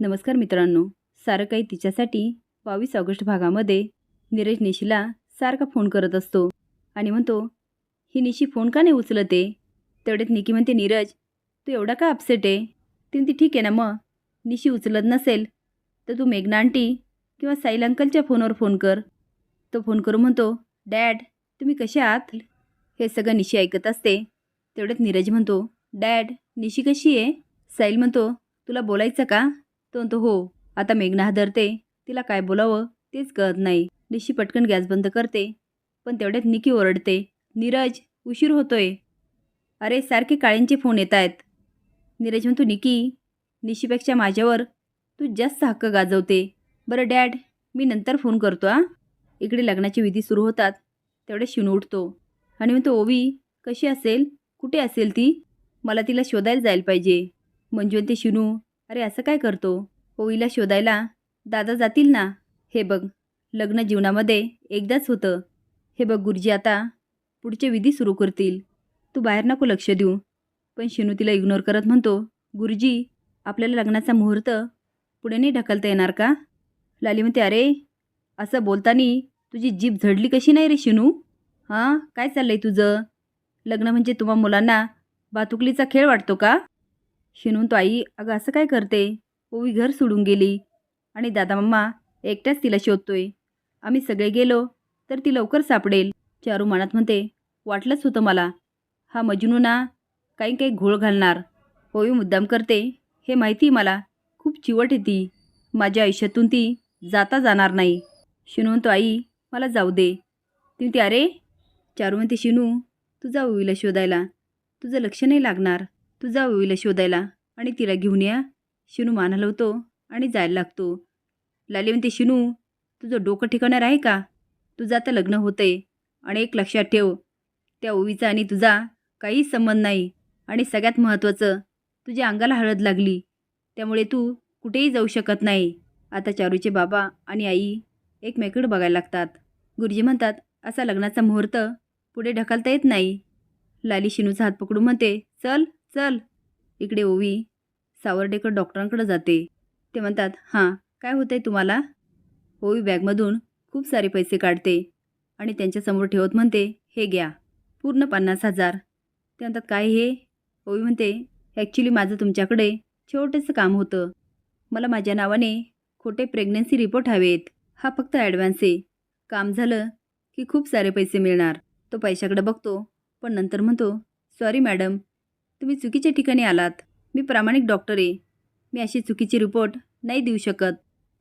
नमस्कार मित्रांनो. सारं काही तिच्यासाठी बावीस ऑगस्ट भागामध्ये नीरज निशीला सारखा फोन करत असतो आणि म्हणतो ही निशी फोन का नाही उचलते? तेवढ्यात निकी म्हणते नीरज तू एवढा का अपसेट आहे? ती म्हणते ठीक आहे ना मग. निशी उचलत नसेल तर तू मेघना आंटी किंवा साईल अंकलच्या फोनवर फोन कर. तो फोन करून म्हणतो डॅड तुम्ही कसे आहात? हे सगळं निशी ऐकत असते. तेवढ्यात नीरज म्हणतो डॅड निशी कशी आहे? साईल म्हणतो तुला बोलायचं का? तो म्हणतो हो आता मेघना हादरते. तिला काय बोलावं तेच कळत नाही. निशी पटकन गॅस बंद करते. पण तेवढ्यात निकी ओरडते. नीरज उशीर होतोय. अरे सारखे काळींचे फोन येत आहेत. नीरज म्हणतो निकी निशीपेक्षा माझ्यावर तू जास्त हक्क गाजवते. बरं डॅड मी नंतर फोन करतो आ इकडे लग्नाची विधी सुरू होतात. तेवढे शिणू उठतो. आणि म्हणतो ओवी कशी असेल? कुठे असेल ती? मला तिला शोधायला जायला पाहिजे. म्हणजे ते शिनू अरे असं काय करतो? पोईला शोधायला? दादा जातील ना? हे बघ लग्न जीवनामध्ये एकदाच होतं. हे बघ गुरुजी आता पुढचे विधी सुरू करतील. तू बाहेर नको लक्ष देऊ. पण शिनू तिला इग्नोर करत म्हणतो गुरुजी आपल्याला लग्नाचा मुहूर्त पुढे नाही ढकलता येणार का? लाली म्हणते अरे असं बोलताना तुझी जीभ झडली कशी नाही रे शिनू? हां काय चाललं आहे तुझं? लग्न म्हणजे तुम्हा मुलांना बातुकलीचा खेळ वाटतो का? शिनून तो आई अगं असं काय करते? ओवी घर सोडून गेली आणि दादा मम्मा एकट्याच तिला शोधतोय. आम्ही सगळे गेलो तर ती लवकर सापडेल. चारू मनात म्हणते वाटलंच होतं मला. हा मजनू ना काही काही घोळ घालणार. ओवी मुद्दाम करते हे माहिती मला. खूप चिवट येते माझ्या आयुष्यातून ती जाता जाणार नाही. शिनून तो आई मला जाऊ दे. ती म्हणते अरे चारू म्हणते शिनू तू ओवीला शोधायला. तुझं लक्ष नाही लागणार. तू जा ओवीला शोधायला आणि तिला घेऊन या. शिनू मान हलवतो आणि जायला लागतो. लाली म्हणते शिनू तुझं डोकं ठिकाणार आहे का? तुझं आता लग्न होतंय आणि एक लक्षात ठेव त्या ओवीचा आणि तुझा काहीच संबंध नाही. आणि सगळ्यात महत्त्वाचं तुझ्या अंगाला हळद लागली. त्यामुळे तू कुठेही जाऊ शकत नाही. आता चारूचे बाबा आणि आई एकमेकडं बघायला लागतात. गुरुजी म्हणतात असा लग्नाचा मुहूर्त पुढे ढकलता येत नाही. लाली शिनूचा हात पकडून म्हणते चल चल इकडे ओवी. सावर्डेकर डॉक्टरांकडे जाते. ते म्हणतात हां काय होतं आहे तुम्हाला? ओवी बॅगमधून खूप सारे पैसे काढते आणि त्यांच्यासमोर ठेवत म्हणते हे घ्या पूर्ण पन्नास हजार. ते म्हणतात काय हे? ओवी म्हणते ॲक्च्युली माझं तुमच्याकडे छोटंसं काम होतं. मला माझ्या नावाने खोटे प्रेग्नन्सी रिपोर्ट हवेत. हा फक्त ॲडव्हान्स आहे. काम झालं की खूप सारे पैसे मिळणार. तो पैशाकडे बघतो पण नंतर म्हणतो सॉरी मॅडम तुम्ही चुकीच्या ठिकाणी आलात. मी प्रामाणिक डॉक्टर आहे. मी अशी चुकीची रिपोर्ट नाही देऊ शकत.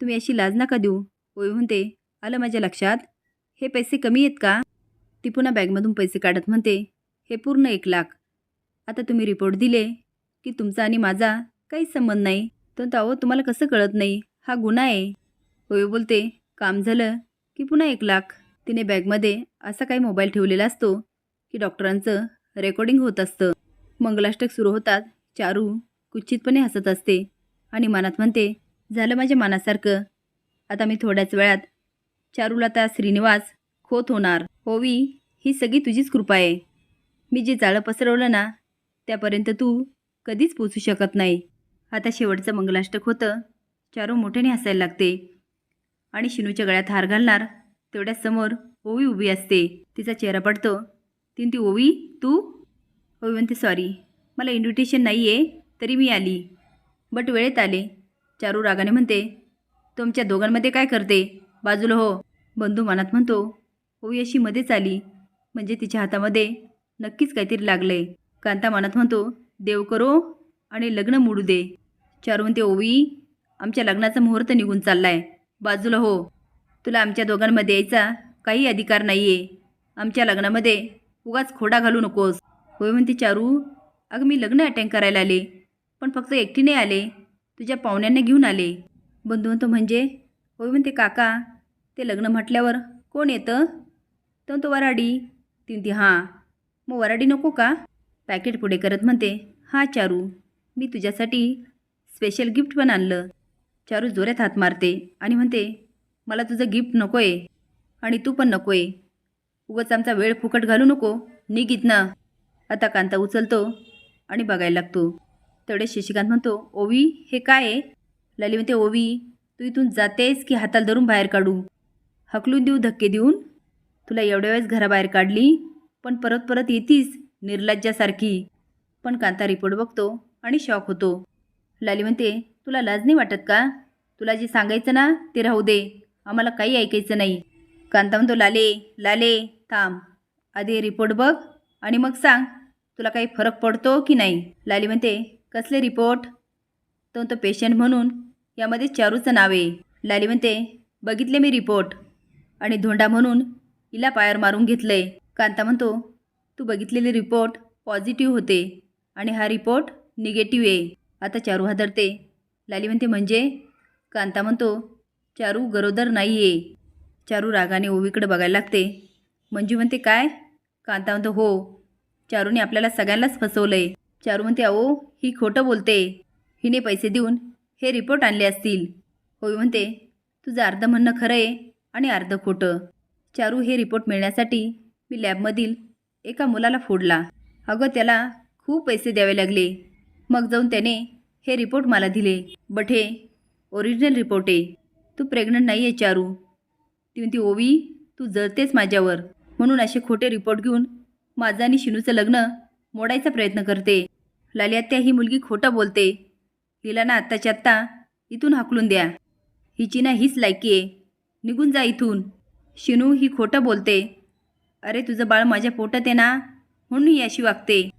तुम्ही अशी लाज नका देऊ. होय म्हणते. आलं माझ्या लक्षात? हे पैसे कमी आहेत का? ती पुन्हा बॅगमधून पैसे काढत म्हणते. हे पूर्ण एक लाख. आता तुम्ही रिपोर्ट दिले की तुमचा आणि माझा काहीच संबंध नाही. तर अहो तुम्हाला कसं कळत नाही? हा गुन्हा आहे. होय बोलते. काम झालं की पुन्हा एक लाख. तिने बॅगमध्ये असा काही मोबाईल ठेवलेला असतो की डॉक्टरांचं रेकॉर्डिंग होत असतं. मंगलाष्टक सुरू होतात. चारू कुचितपणे हसत असते आणि मनात म्हणते झालं माझ्या मनासारखं. आता मी थोड्याच वेळात चारूला त्या श्रीनिवास खोत होणार. होवी ही सगळी तुझीच कृपा आहे. मी जे जाळं पसरवलं ना त्यापर्यंत तू कधीच पोचू शकत नाही. आता शेवटचं मंगलाष्टक होतं. चारू मोठ्याने हसायला लागते आणि शिनूच्या गळ्यात हार घालणार तेवढ्या समोर ओवी उभी असते. तिचा चेहरा पडतो. तीन ती ओवी तू? ओवी म्हणते सॉरी मला इन्व्हिटेशन नाही आहे तरी मी आली. बट वेळेत आले. चारू रागाने म्हणते तुमच्या दोघांमध्ये काय करते? बाजूला हो. बंधू मनात म्हणतो ओवी अशी मध्येच आली. म्हणजे तिच्या हातामध्ये नक्कीच काहीतरी लागलंय. कांता मनात म्हणतो देव करो आणि लग्न मोडू दे. चारू म्हणते ओवी आमच्या लग्नाचा मुहूर्त निघून चाललाय. बाजूला हो. तुला आमच्या दोघांमध्ये यायचा काही अधिकार नाही आहे आमच्या लग्नामध्ये उगाच खोडा घालू नकोस. होय म्हणते चारू? अगं मी लग्न अटेंड करायला आले पण फक्त एकटी नाही आले तुझ्या पाहुण्यांना घेऊन आले. बंधू म्हणतो म्हणजे? होय म्हणते काका ते लग्न म्हटल्यावर कोण येतं? तर तो वराडी ती म्हणते हां. मग वराडी नको का? पॅकेट पुढे करत म्हणते हां चारू मी तुझ्यासाठी स्पेशल गिफ्ट पण आणलं. चारू जोऱ्यात हात मारते आणि म्हणते मला तुझं गिफ्ट नको आहे आणि तू पण नको आहे उगाच आमचा वेळ फुकट घालू नको. निघित ना आता कांता उचलतो आणि बघायला लागतो. तेवढे शशिकांत म्हणतो ओवी हे काय आहे? लाली म्हणते ओवी तू इथून जातेस की हाताला धरून बाहेर काढू? हकलून देऊ धक्के देऊन? तुला एवढ्या वेळेस घराबाहेर काढली पण परत परत येतीस निर्लज्जासारखी. पण कांता रिपोर्ट बघतो आणि शॉक होतो. लाली म्हणते तुला लाज नाही वाटत का? तुला जे सांगायचं ना ते राहू दे. आम्हाला काही ऐकायचं नाही. कांता म्हणतो लाले लाले थांब. आधी रिपोर्ट बघ आणि मग सांग. तुला काही फरक पडतो की नाही? लाली म्हणते कसले रिपोर्ट? तो तो पेशंट म्हणून. यामध्ये चारूचं नाव आहे. लाली म्हणते बघितले मी रिपोर्ट. आणि धोंडा म्हणून हिला पायावर मारून घेतलंय. कांता म्हणतो तू बघितलेले रिपोर्ट पॉझिटिव्ह होते आणि हा रिपोर्ट निगेटिव्ह आहे. आता चारू हादरते. लाली म्हणते म्हणजे? कांता म्हणतो चारू गरोदर नाही आहे चारू रागाने ओवीकडे बघायला लागते. मंजू म्हणते काय? कांता म्हणतो हो. चारूने आपल्याला सगळ्यांनाच फसवलंय. चारू म्हणते अहो ही खोटं बोलते. हिने पैसे देऊन हे रिपोर्ट आणले असतील. होय म्हणते तुझं अर्ध म्हणणं खरं आहे आणि अर्ध खोटं. चारू हे रिपोर्ट मिळण्यासाठी मी लॅबमधील एका मुलाला फोडला. अगं त्याला खूप पैसे द्यावे लागले. मग जाऊन त्याने हे रिपोर्ट मला दिले. बट हे ओरिजिनल रिपोर्ट आहे. तू प्रेग्नंट नाही आहे चारू. ती म्हणती ओवी तू जळतेस माझ्यावर. म्हणून असे खोटे रिपोर्ट घेऊन माझं आणि शिनूचं लग्न मोडायचा प्रयत्न करते. लाली ही मुलगी खोटं बोलते. हिला ना आत्ताच्या आत्ता इथून हाकलून द्या. हिची ना हीच लायकी आहे. निघून जा इथून. शिनू ही खोटं बोलते. अरे तुझं बाळ माझ्या पोटात आहे ना? म्हणून ही अशी वागते.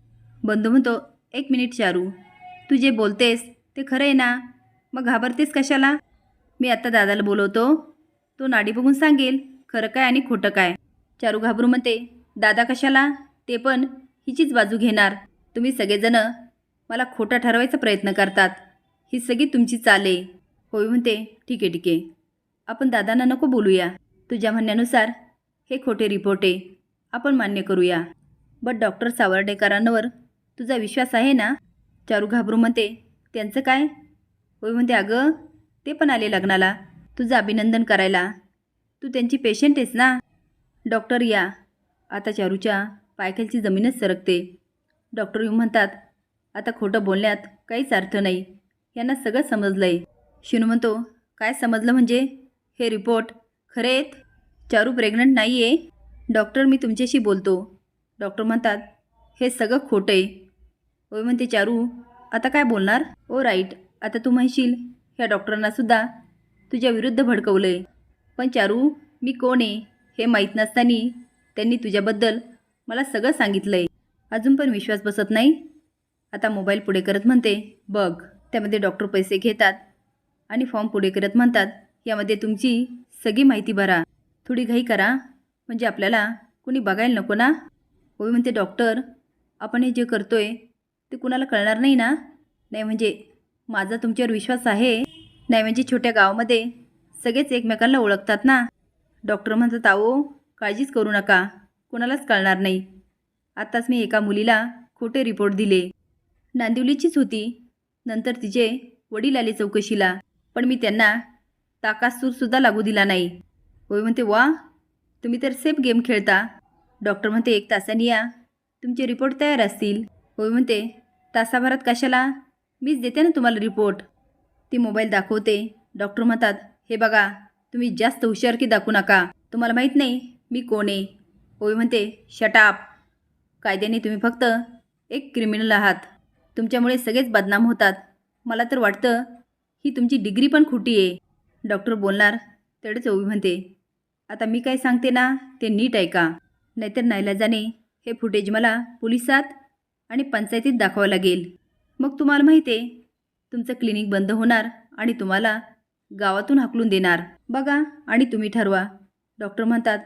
बंधू म्हणतो एक मिनिट चारू तू जे बोलतेस ते खरं आहे ना? मग घाबरतेस कशाला? मी आत्ता दादाला बोलवतो. तो नाडी बघून सांगेल खरं काय आणि खोटं काय? चारू घाबरू म्हणते दादा कशाला? ते पण हिचीच बाजू घेणार. तुम्ही सगळेजणं मला खोटा ठरवायचा प्रयत्न करतात. ही सगळी तुमची चाले होय म्हणते ठीक आहे ठीक आहे. आपण दादांना नको बोलूया. तुझ्या म्हणण्यानुसार हे खोटे रिपोर्ट आहे. आपण मान्य करूया. बट डॉक्टर सावर्डेकरांवर तुझा विश्वास आहे ना? चारू घाबरू म्हणते त्यांचं काय? होय म्हणते अगं ते पण आले लग्नाला. तुझं अभिनंदन करायला. तू त्यांची पेशंट आहेस ना? डॉक्टर या. आता चारूच्या पायखालची जमीनच सरकते. डॉक्टर यू म्हणतात आता खोटं बोलण्यात काहीच अर्थ नाही. यांना सगळं समजलं आहे शिनू म्हणतो काय समजलं म्हणजे? हे रिपोर्ट खरे आहेत चारू प्रेग्नंट नाही आहे डॉक्टर मी तुमच्याशी बोलतो. डॉक्टर म्हणतात हे सगळं खोटं आहे होय म्हणते चारू आता काय बोलणार? Oh right. आता तू म्हणशील ह्या डॉक्टरांनासुद्धा तुझ्या विरुद्ध भडकवलं आहे पण चारू मी कोण आहे हे माहीत नसताना त्यांनी तुझ्याबद्दल मला सगळं सांगितलं आहे अजून पण विश्वास बसत नाही. आता मोबाईल पुढे करत म्हणते बघ त्यामध्ये डॉक्टर पैसे घेतात आणि फॉर्म पुढे करत म्हणतात. यामध्ये तुमची सगळी माहिती भरा. थोडी घाई करा. म्हणजे आपल्याला कुणी बघायला नको ना? होय म्हणते डॉक्टर आपण हे जे करतोय ते कुणाला कळणार नाही ना? नाही म्हणजे माझा तुमच्यावर विश्वास आहे. नाही म्हणजे छोट्या गावामध्ये सगळेच एकमेकांना ओळखतात ना? डॉक्टर म्हणतात आहो काळजीच करू नका. कोणालाच कळणार नाही. आत्ताच मी एका मुलीला खोटे रिपोर्ट दिले. नांदिवलीचीच होती. नंतर तिचे वडील आले चौकशीला पण मी त्यांना ताकासूरसुद्धा लागू दिला नाही. होय म्हणते वा तुम्ही तर सेफ गेम खेळता. डॉक्टर म्हणते एक तासाने या. तुमचे रिपोर्ट तयार असतील. होय म्हणते तासाभरात कशाला? मीच देते ना तुम्हाला रिपोर्ट. ती मोबाईल दाखवते. डॉक्टर म्हणतात हे बघा तुम्ही जास्त हुशारकी दाखवू नका. तुम्हाला माहीत नाही मी कोण आहे. ओवी म्हणते शटाप कायद्याने तुम्ही फक्त एक क्रिमिनल आहात. तुमच्यामुळे सगळेच बदनाम होतात. मला तर वाटतं ही तुमची डिग्री पण खोटी आहे. डॉक्टर बोलणार तेवढेच ओवी म्हणते. आता मी काय सांगते ना ते नीट ऐका. नाहीतर नाईलाजाने हे फुटेज मला पोलिसात आणि पंचायतीत दाखवावं लागेल. मग तुम्हाला माहिती आहे तुमचं क्लिनिक बंद होणार आणि तुम्हाला गावातून हाकलून देणार. बघा आणि तुम्ही ठरवा. डॉक्टर म्हणतात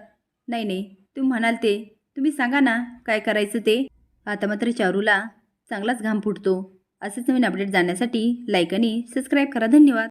नाही नाही. तुम्ही म्हणाल ते. तुम्ही सांगा ना काय करायचं ते? आता मात्र चारूला चांगलाच घाम फुटतो. असेच नवीन अपडेट जाण्यासाठी लाईक आणि सबस्क्राईब करा. धन्यवाद.